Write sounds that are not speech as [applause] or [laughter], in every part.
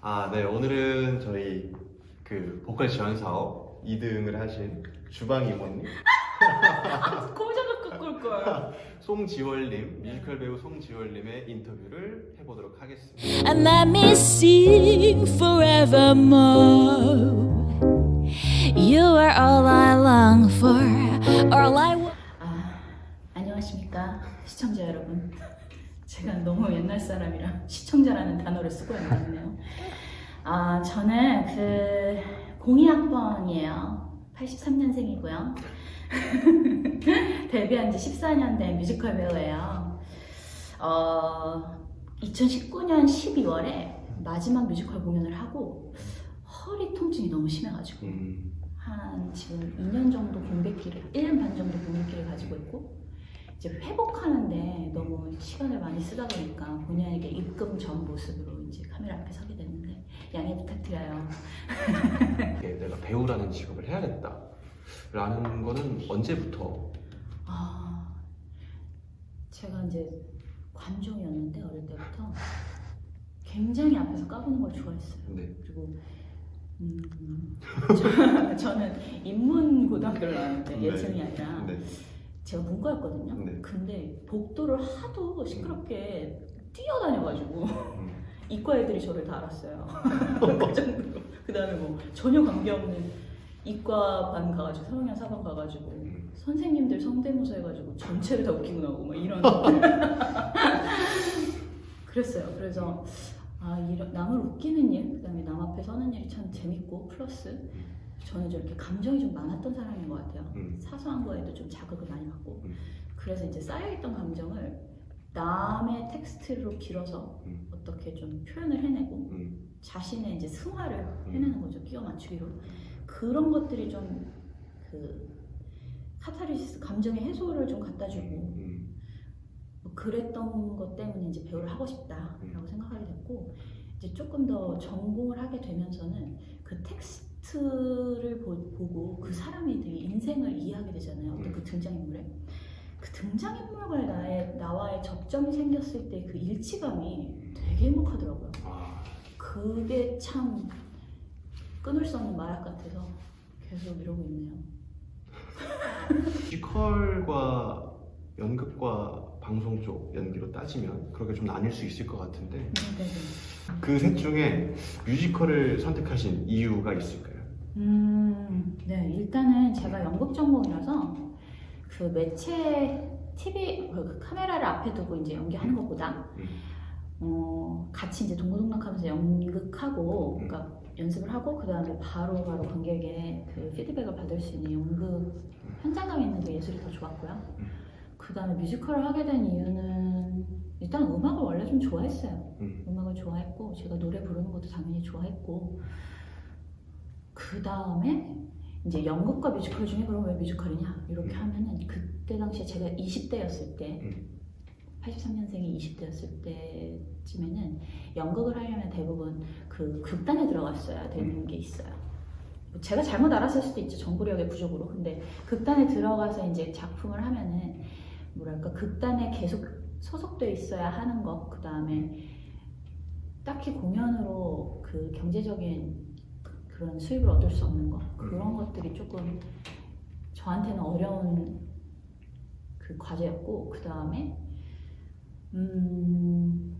아, 네. 오늘은 저희 그 보컬 지원 사업 2등을 하신 주방 이모님, 꼼짝을 끄꿀 걸. 송지월님, 뮤지컬 배우 송지월님의 인터뷰를 해보도록 하겠습니다. and let me sing forevermore. You are all I long for, all I want. 아, 안녕하십니까 시청자 여러분. 제가 너무 옛날 사람이라 시청자라는 단어를 쓰고 있네요. 아, 저는 그 02학번이에요. 83년생이고요. [laughs] 데뷔한 지 14년 된 뮤지컬 배우예요. 어, 2019년 12월에 마지막 뮤지컬 공연을 하고 허리 통증이 너무 심해가지고 음, 한 지금 2년 정도 공백기를 1년 반 정도 공백기를 가지고 있고 이제 회복하는데 너무 시간을 많이 쓰다 보니까 본의 아니게 입금 전 모습으로 이제 카메라 앞에 서게 됐는데 양해 부탁드려요. [laughs] 내가 배우라는 직업을 해야겠다. 라는 거는 언제부터? 아 제가 이제 관종이었는데 어릴 때부터 굉장히 앞에서 까부는 걸 좋아했어요. 네. 그리고 음, [laughs] 저, 저는 인문 고등학교를 나왔는데 네. 예체능이 아니라 네. 제가 문과였거든요. 네. 근데 복도를 하도 시끄럽게 뛰어다녀가지고 음, [laughs] 이과 애들이 저를 다 알았어요. [laughs] 그 정도로. 그 다음에 뭐 전혀 관계없는 이과 반 가가지고 3학년 4반 가가지고 음. 선생님들 성대모사 해가지고 전체를 다 웃기고 나오고 막 이런 [laughs] 그랬어요. 그래서 아 이런 남을 웃기는 일, 그다음에 남 앞에 서는 일이 참 재밌고 플러스 저는 좀 이렇게 감정이 좀 많았던 사람인 것 같아요. 음. 사소한 거에도 좀 자극을 많이 받고 음. 그래서 이제 쌓여있던 감정을 남의 텍스트로 길어서 음. 어떻게 좀 표현을 해내고 음, 자신의 이제 승화를 음. 해내는 거죠 끼워 맞추기로 그런 것들이 좀 그 카타르시스 감정의 해소를 좀 갖다 주고 음, 뭐 그랬던 것 때문에 이제 배우를 하고 싶다라고 음. 생각하게 됐고 이제 조금 더 전공을 하게 되면서는 그 텍스트 를 보, 고 그 사람이 되게 인생을 이해하게 되잖아요 어떤 그 등장인물에. 그 등장인물과 나의 나와의 접점이 생겼을 때 그 일치감이 되게 행복하더라고요. 아, 그게 참 끊을 수 없는 마약 같아서 계속 이러고 있네요. 뮤지컬과 연극과 방송 쪽 연기로 따지면 그렇게 좀 나뉠 수 있을 것 같은데 네네. 그셋 중에 뮤지컬을 선택하신 이유가 있을까요? 음, 네, 일단은 제가 연극 전공이라서 그 매체 TV 그 카메라를 앞에 두고 이제 연기하는 것보다 음. 어, 같이 이제 동고동락하면서 연극하고 음. 그러니까 연습을 하고 그 다음에 바로 바로 관객의 그 피드백을 받을 수 있는 연극 현장감 있는 그 예술이 더 좋았고요. 음. 그 다음에 뮤지컬을 하게 된 이유는 일단 음악을 원래 좀 좋아했어요. 음. 음악을 좋아했고 제가 노래 부르는 것도 당연히 좋아했고 그 다음에 이제 연극과 뮤지컬 중에 그럼 왜 뮤지컬이냐 이렇게 음. 하면은 그때 당시에 제가 20대였을 때 음. 83년생이 20대였을 때쯤에는 연극을 하려면 대부분 그 극단에 들어갔어야 되는 게 있어요. 뭐 제가 잘못 알았을 수도 있죠 정보력의 부족으로. 근데 극단에 들어가서 이제 작품을 하면은 뭐랄까 극단에 계속 소속돼 있어야 하는 것. 그 다음에 딱히 공연으로 그 경제적인 그런 수입을 얻을 수 없는 것 그런 것들이 조금 저한테는 어려운 그 과제였고 그 다음에 음,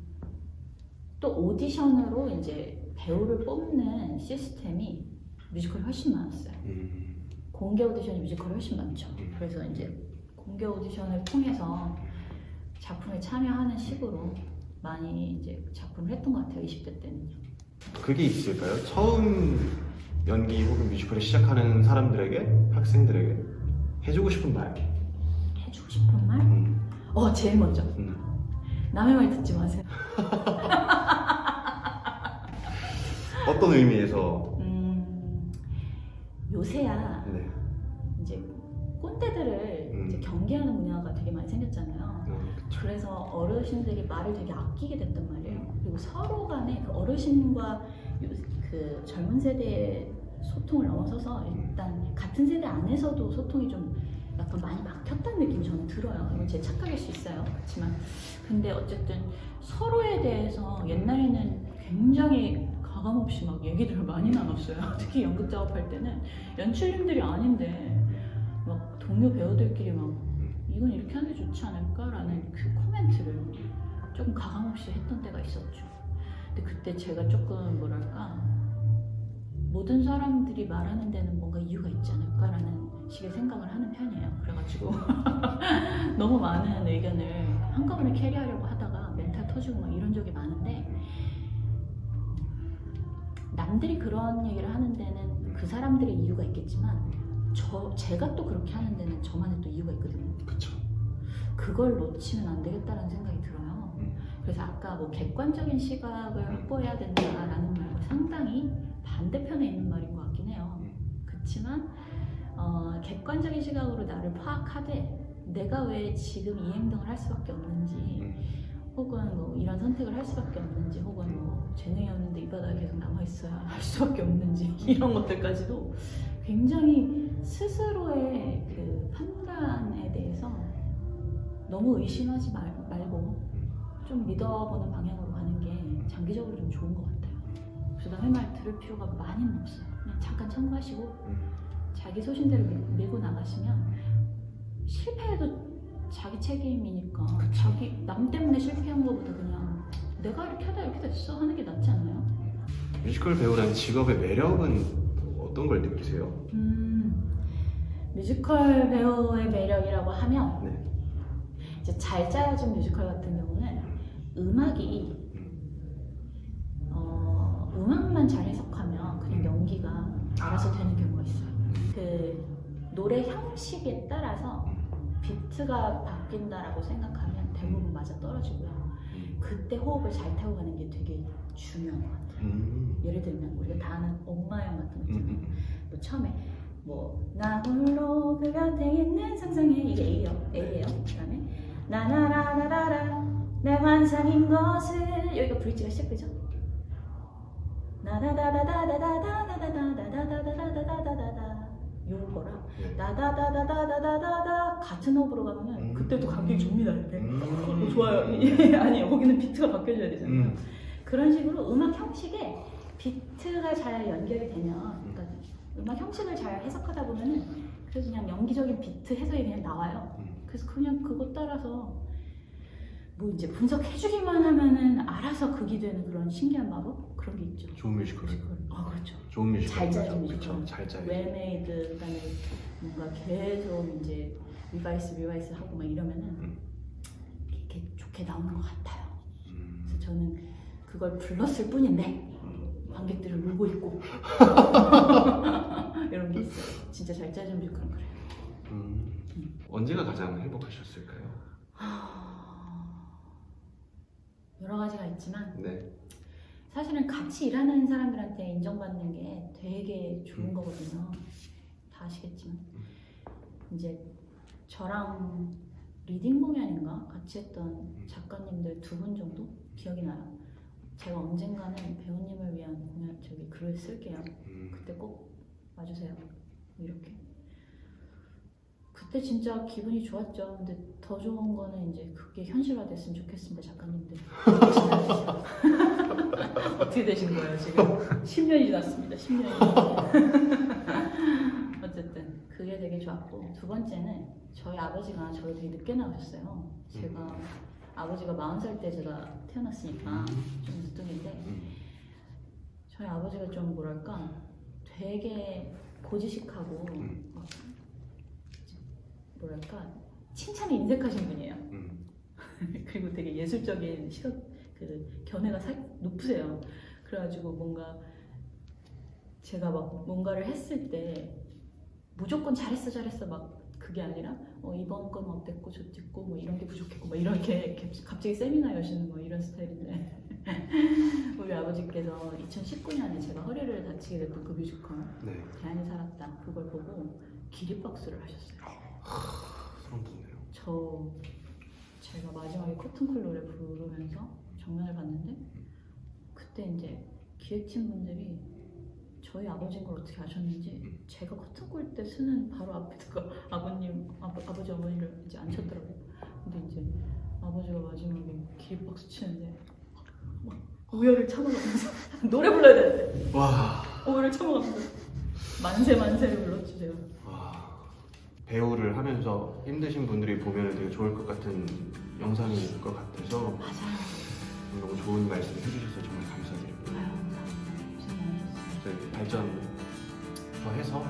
또 오디션으로 이제 배우를 뽑는 시스템이 뮤지컬이 훨씬 많았어요. 음. 공개 오디션이 뮤지컬이 훨씬 많죠. 그래서 이제 공개 오디션을 통해서 작품에 참여하는 식으로 많이 이제 작품을 했던 것 같아요. 20대 때는요. 그게 있을까요? 처음 연기 혹은 뮤지컬을 시작하는 사람들에게 학생들에게 해주고 싶은 말. 해주고 싶은 말? 음. 어, 제일 먼저. 음. 남의 말 듣지 마세요. [laughs] 어떤 의미에서? 음, 요새야 네. 이제 꼰대들을 음. 이제 경계하는 문화가 되게 많이 생겼잖아요. 어, 그쵸. 그래서 어르신들이 말을 되게 아끼게 됐단 말이에요. 음. 그리고 서로 간에 그 어르신과 요- 그 젊은 세대의 소통을 넘어서서 일단 같은 세대 안에서도 소통이 좀 약간 많이 막혔다는 느낌이 저는 들어요. 이건 제 착각일 수 있어요. 그렇지만 근데 어쨌든 서로에 대해서 옛날에는 굉장히 가감 없이 막 얘기들을 많이 나눴어요. [laughs] 특히 연극 작업할 때는 연출님들이 아닌데 막 동료 배우들끼리 막 이건 이렇게 하는 게 좋지 않을까라는 그 코멘트를 조금 가감 없이 했던 때가 있었죠. 근데 그때 제가 조금 뭐랄까 모든 사람들이 말하는 데는 뭔가 이유가 있지 않을까라는 식의 생각을 하는 편이에요. 그래가지고 [laughs] 너무 많은 의견을 한꺼번에 캐리하려고 하다가 멘탈 터지고 막 이런 적이 많은데 남들이 그런 얘기를 하는 데는 그 사람들의 이유가 있겠지만 저 제가 또 그렇게 하는 데는 저만의 또 이유가 있거든요. 그쵸. 그걸 놓치면 안 되겠다라는 생각이 들어요. 음. 그래서 아까 뭐 객관적인 시각을 확보해야 된다라는 말과 상당히 반대편에 있는 말인 것 같긴 해요. 음. 그렇지만 어, 객관적인 시각으로 나를 파악하되 내가 왜 지금 이 행동을 할 수밖에 없는지 음. 혹은 뭐 이런 선택을 할 수밖에 없는지 혹은 뭐 재능이 없는데 이 바닥에 계속 남아 있어야 할 수밖에 없는지 [laughs] 이런 것들까지도 굉장히 스스로의 그 판단에 대해서 너무 의심하지 말, 말고 좀 믿어보는 방향으로 가는 게 장기적으로 좀 좋은 것 같아요. 그래서 남의 말 들을 필요가 많이는 없어요. 그냥 잠깐 참고하시고 음. 자기 소신대로 밀- 밀고 나가시면 실패해도 자기 책임이니까 자기 남 때문에 실패한 것보다 그냥 내가 이렇게 하다 이렇게 됐어 하는 게 낫지 않나요? 뮤지컬 배우라는 직업의 매력은 어떤 걸 느끼세요? 음, 뮤지컬 배우의 매력이라고 하면 네. 이제 잘 짜여진 뮤지컬 같은 경우는 음악이 어, 음악만 잘 해석하면 그냥 연기가 알아서 되는 경우가 있어요. 그 노래 형식에 따라서 비트가 바뀐다라고 생각하면 대부분 맞아 떨어지고요. 그때 호흡을 잘 타고 가는 게 되게 중요한 것 같아요. 음. 예를 들면 우리가 다 아는 엄마형 같은 거 음. 있잖아요. 음. 뭐 처음에 뭐 나 홀로 그 곁에 있는 상상에 이게 A요. A예요. 그다음에 나나라라라라 내 환상인 것을 여기가 브릿지가 시작되죠. 나다다다다다다다다다다다다다다다다다다다 요거랑 네. 나다다다다다다다다 같은 호흡으로 가면은 음. 그때도 감격이 줍니다 이렇게. 음. 어, 좋아요. 아니요 거기는 비트가 바뀌어줘야 되잖아요. 음. 그런 식으로 음악 형식에 비트가 잘 연결이 되면 그러니까 음악 형식을 잘 해석하다 보면은 그래서 그냥 연기적인 비트 해석이 그냥 나와요. 음. 그래서 그냥 그것 따라서 뭐 이제 분석해주기만 하면은 알아서 극이 되는 그런 신기한 마법 그런 게 있죠. 좋은 뮤지컬. 아 그렇죠. 좋은 뮤지컬. 잘 짜진 뮤지컬. 잘 짜요. 웰메이드 그다음에 뭔가 계속 이제 리바이스 리바이스 하고 막 이러면은 음. 이렇게 좋게 나오는 것 같아요. 음. 그래서 저는 그걸 불렀을 뿐인데 관객들을 울고 있고 [laughs] 이런 게 있어요. 진짜 잘 짜준 뮤지컬은 그래요. 음. 언제가 가장 행복하셨을까요? 여러 가지가 있지만 네. 사실은 같이 일하는 사람들한테 인정받는 게 되게 좋은 음. 거거든요. 다 아시겠지만 이제 저랑 리딩 공연인가 같이 했던 작가님들 두 분 정도 기억이 나요. 제가 언젠가는 배우님을 위한 공연 저기 글을 쓸게요. 음. 그때 꼭 와주세요. 뭐 이렇게. 그때 진짜 기분이 좋았죠. 근데 더 좋은 거는 이제 그게 현실화됐으면 좋겠습니다, 작가님들. [laughs] 어떻게 되신 거예요, 지금? 10년이 지났습니다, 10년이. [laughs] 어쨌든, 그게 되게 좋았고. 두 번째는 저희 아버지가 저를 되게 늦게 낳으셨어요. 제가, 아버지가 40살 때 제가 태어났으니까 좀 늦둥인데, 음. 저희 아버지가 좀 뭐랄까 되게 고지식하고 음. 막 뭐랄까 칭찬에 인색하신 분이에요. 음. [laughs] 그리고 되게 예술적인 시각 그 견해가 사, 높으세요. 그래가지고 뭔가 제가 막 뭔가를 했을 때 무조건 잘했어 잘했어 막 그게 아니라 어, 이번 건 어땠고 저쨌고 뭐 이런 게 부족했고 막 이렇게 갑자기 세미나 여시는 뭐 이런 스타일인데 [laughs] 우리 아버지께서 2019년에 제가 허리를 다치게 됐던 그 뮤지컬 네. 대안이 살았다 그걸 보고 기립박수를 하셨어요. 소름 돋네요. 저 제가 마지막에 노래 부르면서 정면을 봤는데 그때 이제 기획팀 분들이 저희 아버지인 걸 어떻게 아셨는지 제가 커튼콜 때 쓰는 바로 앞에다가 [laughs] 아버님 아버, 아버지 어머니를 이제 앉혔더라고요. 근데 이제 아버지가 마지막에 기립박수 치는데 막 우열을 참아가면서 [laughs] 노래 불러야 되는데 와, 우열을 참아가면서 만세 만세를 불러주세요. 와. 배우를 하면서 힘드신 분들이 보면 되게 좋을 것 같은 영상일 것 같아서 맞아요. 너무 좋은 말씀 해주셔서 정말 감사드립니다. 아유 감사합니다. 저희 발전 더 해서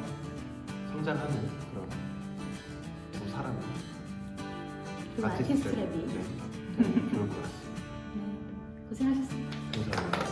성장하는 그런 두 사람 그 아티스트 랩이 네, 되게 좋을 것 같습니다. 네, 고생하셨습니다. 감사합니다.